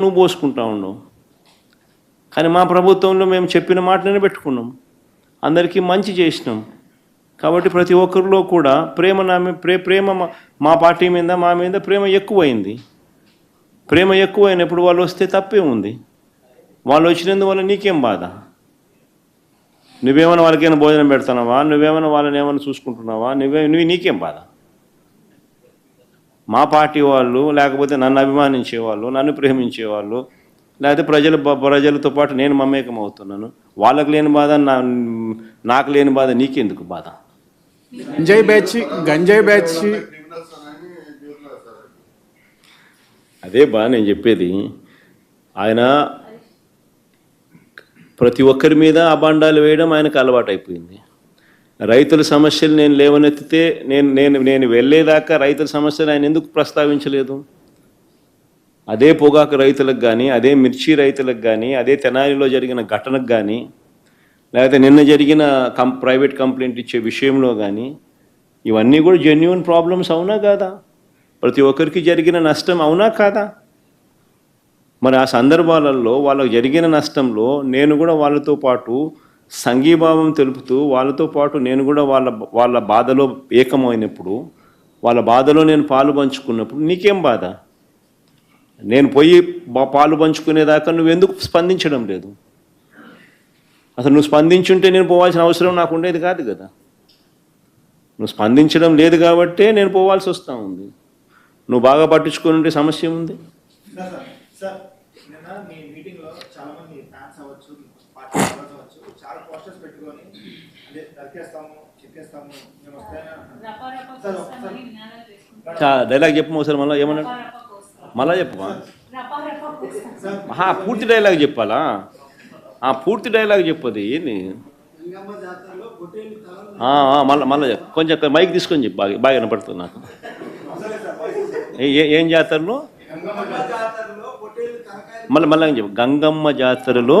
నువ్వు పోసుకుంటా ఉన్నావు. కానీ మా ప్రభుత్వంలో మేము చెప్పిన మాటనే పెట్టుకున్నాం. అందరికీ మంచి చేసినాం. కాబట్టి ప్రతి ఒక్కరిలో కూడా ప్రేమ నా ప్రే ప్రేమ మా- పార్టీ మీద మా మీద ప్రేమ ఎక్కువైంది. ప్రేమ ఎక్కువైనప్పుడు వాళ్ళు వస్తే తప్పే ఉంది. వాళ్ళు వచ్చినందువల్ల నీకేం బాధ? నువ్వేమైనా వాళ్ళకేమైనా భోజనం పెడుతున్నావా? నువ్వేమైనా వాళ్ళని ఏమైనా చూసుకుంటున్నావా? నువ్వే నువ్వు నీకేం బాధ? మా పార్టీ వాళ్ళు లేకపోతే నన్ను అభిమానించే వాళ్ళు నన్ను ప్రేమించే వాళ్ళు లేకపోతే ప్రజల ప్రజలతో పాటు నేను మమేకం అవుతున్నాను వాళ్ళకి లేని బాధ నా నాకు లేని బాధ నీకెందుకు బాధ? గంజాయి బ్యాచ్ గంజాయి బ్యాచ్. అదే బా నేను చెప్పేది. ఆయన ప్రతి ఒక్కరి మీద అబాండాలు వేయడం ఆయనకు అలవాటు అయిపోయింది రైతుల సమస్యలు నేను లేవనెత్తితే నేను నేను నేను వెళ్ళేదాకా రైతుల సమస్యలు ఆయన ఎందుకు ప్రస్తావించలేదు? అదే పొగాకు రైతులకు కానీ అదే మిర్చి రైతులకు కానీ అదే తెనాలిలో జరిగిన ఘటనకు కానీ లేకపోతే నిన్న జరిగిన కం ప్రైవేట్ కంప్లైంట్ ఇచ్చే విషయంలో కానీ ఇవన్నీ కూడా జెన్యున్ ప్రాబ్లమ్స్ అవునా కాదా? ప్రతి ఒక్కరికి జరిగిన నష్టం అవునా కాదా? మరి ఆ సందర్భాలలో వాళ్ళకు జరిగిన నష్టంలో నేను కూడా వాళ్ళతో పాటు సంఘీభావం తెలుపుతూ వాళ్ళతో పాటు నేను కూడా వాళ్ళ వాళ్ళ బాధలో ఏకమైనప్పుడు వాళ్ళ బాధలో నేను పాలు పంచుకున్నప్పుడు నీకేం బాధ? నేను పోయి పాలు పంచుకునేదాకా నువ్వు ఎందుకు స్పందించడం లేదు? అసలు నువ్వు స్పందించుంటే నేను పోవాల్సిన అవసరం నాకు ఉండేది కాదు కదా. నువ్వు స్పందించడం లేదు కాబట్టే నేను పోవాల్సి వస్తూ ఉంది. నువ్వు బాగా పట్టించుకుని ఉంటే సమస్య ఉంది సార్ మీ ఫ్యాన్స్ అవ్వచ్చు చాలా పోస్టర్స్ పెట్టుకొని నరికేస్తాము చెక్కేస్తాము మేము వస్తాయని. సార్ ఒకసారి. డైలాగ్ చెప్పు ఒకసారి? మళ్ళీ ఏమన్నాడు మళ్ళా చెప్పమా? మహా పూర్తి డైలాగ్ చెప్పాలా? ఆ పూర్తి డైలాగ్ చెప్పది ఏంది? మళ్ళా మళ్ళా చెప్పు. కొంచెం మైక్ తీసుకొని చెప్పు బాగా బాగా వినపడుతుంది నాకు. ఏ- ఏ- ఏం జాతరలో? మళ్ళీ మళ్ళీ చెప్పు? గంగమ్మ జాతరలో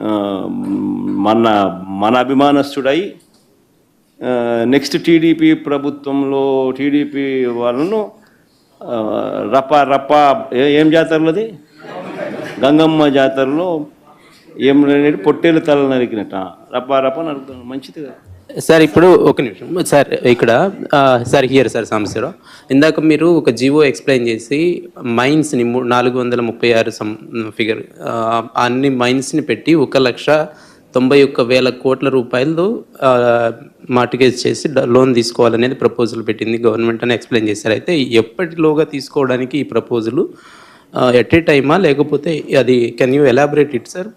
మన మన అభిమానస్తుడై నెక్స్ట్ టీడీపీ ప్రభుత్వంలో టీడీపీ వాళ్ళను రప్ప రప రప ఏ- ఏం జాతరలది? గంగమ్మ జాతరలో ఏం పొట్టేలు తల నరికినట్ట. రప రప నరుకుతాను. మంచిది కదా. సార్ ఇప్పుడు ఒక నిమిషం. సార్ ఇక్కడ సార్ హియర్ సార్ సమస్యరావు ఇందాక మీరు ఒక జివో ఎక్స్ప్లెయిన్ చేసి మైన్స్ని నాలుగు వందల ముప్పై ఆరు సం ఫిగర్ అన్ని మైన్స్ని పెట్టి ఒక లక్ష తొంభై ఒక్క వేల కోట్ల రూపాయలు మార్టిగేజ్ చేసి డ- లోన్ తీసుకోవాలనేది ప్రపోజల్ పెట్టింది. గవర్నమెంట్ అని ఎక్స్ప్లెయిన్ చేశారు. అయితే ఎప్పటిలోగా తీసుకోవడానికి ఈ ప్రపోజలు ఎట్ ఏ టైమా? లేకపోతే అది can you elaborate it sir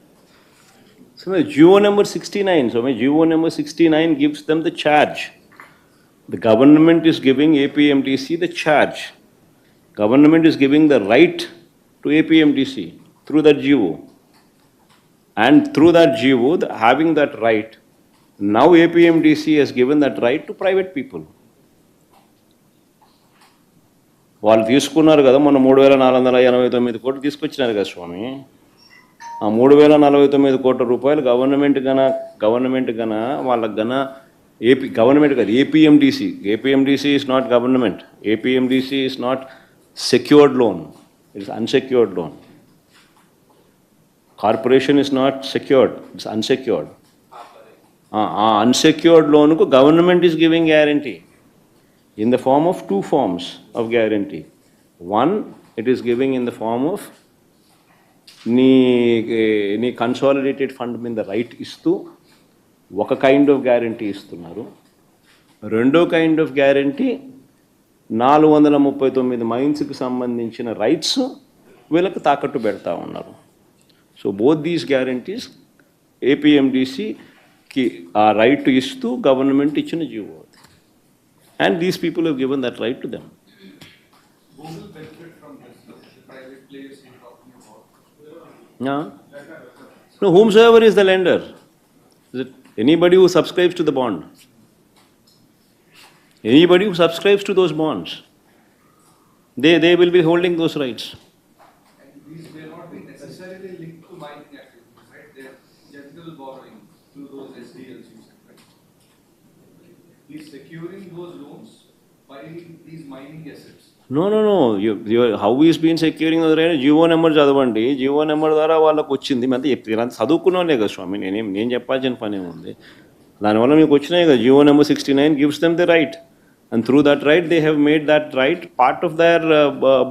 So my GO number 69, so my GO number 69 gives them the charge. The government is giving APMTC the charge. Government is giving the right to APMTC through that GO. And through that GO, the- having that right, now APMTC has given that right to private people. వాళ్ళు తీసుకున్నారు కదా మొన్న మూడు వేల నాలుగు వందల ఎనభై తొమ్మిది కోట్లు తీసుకొచ్చినారు కదా స్వామి ఆ మూడు వేల నలభై తొమ్మిది కోట్ల రూపాయలు గవర్నమెంట్ గన గవర్నమెంట్ గన వాళ్ళకి గన ఏపీ గవర్నమెంట్ కాదు APMDC. APMDC is not government APMDC is not secured loan it's unsecured loan corporation is not secured it's unsecured ఆ అన్సెక్యూర్డ్ లోన్కు government is giving guarantee in the form of two forms of guarantee one it is giving in the form of నీ నీ consolidated fund మీద right ఇస్తూ ఒక kind of guarantee ఇస్తున్నారు. రెండో kind of guarantee నాలుగు వందల ముప్పై తొమ్మిది మైన్స్కి సంబంధించిన రైట్స్ వీళ్ళకి తాకట్టు పెడతా ఉన్నారు. సో బోత్ దీస్ గ్యారంటీస్ ఏపీఎండిసికి ఆ రైట్ ఇస్తూ గవర్నమెంట్ ఇచ్చిన GO and these people people have that right to them Yeah. No, whomsoever is the lender. Is it anybody who subscribes to the bond? Anybody who subscribes to those bonds. They, they will be holding those rights. And These may not be necessarily linked to mining activities, right? They're general borrowing through those SDLs you said, right? He's securing those loans no no no how is been securing GO number చదవండి. GO number ద్వారా వాళ్ళకి వచ్చింది. అంతే చెప్తారు అంత కదా స్వామి. నేనేం నేను చెప్పాల్సిన పని ఉంది. దానివల్ల మీకు వచ్చినాయి కదా. GO number sixty nine gives them the right and through that right they have made that right part of their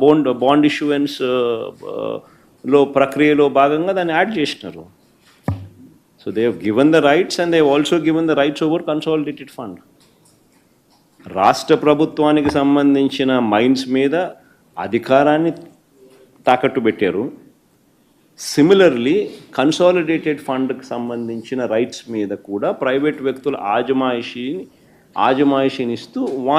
bond bond ఇష్యూయన్స్లో ప్రక్రియలో భాగంగా దాన్ని యాడ్ చేసినారు. So they have given the rights and they also given the rights over consolidated fund రాష్ట్ర ప్రభుత్వానికి సంబంధించిన mines మీద అధికారాన్ని తాకట్టు పెట్టారు. సిమిలర్లీ కన్సాలిడేటెడ్ ఫండ్కి సంబంధించిన రైట్స్ మీద కూడా ప్రైవేట్ వ్యక్తుల ఆజమాయిషీని ఆజమాయిషీని ఇస్తూ వారి